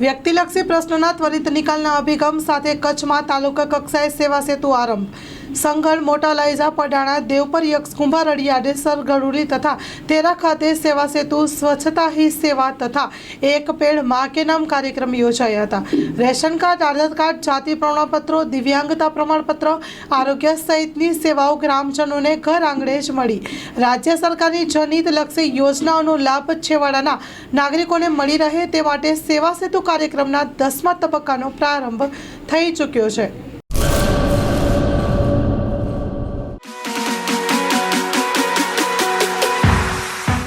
વ્યક્તિલક્ષી પ્રશ્નોના ત્વરિત નિકાલના અભિગમ સાથે કચ્છમાં તાલુકા કક્ષાએ સેવા સેતુ આરંભ. સંઘળ મોટા લાયઝા પડાણા દેવપર યક્ષ કુંભાર આડેસર ગરુડી તથા તેરા ખાતે સેવા સેતુ, સ્વચ્છતા હી સેવા તથા એક પેડમાં કે નામ કાર્યક્રમ યોજાયા હતા. રેશન કાર્ડ, આધાર કાર્ડ, જાતિ પ્રમાણપત્રો, દિવ્યાંગતા પ્રમાણપત્ર, આરોગ્ય સહિતની સેવાઓ ગ્રામજનોને ઘર આંગણે જ મળી. રાજ્ય સરકારની જનહિત લક્ષી યોજનાઓનો લાભ છેવાડાના નાગરિકોને મળી રહે તે માટે સેવા સેતુ કાર્યક્રમના દસમા તબક્કાનો પ્રારંભ થઈ ચૂક્યો છે.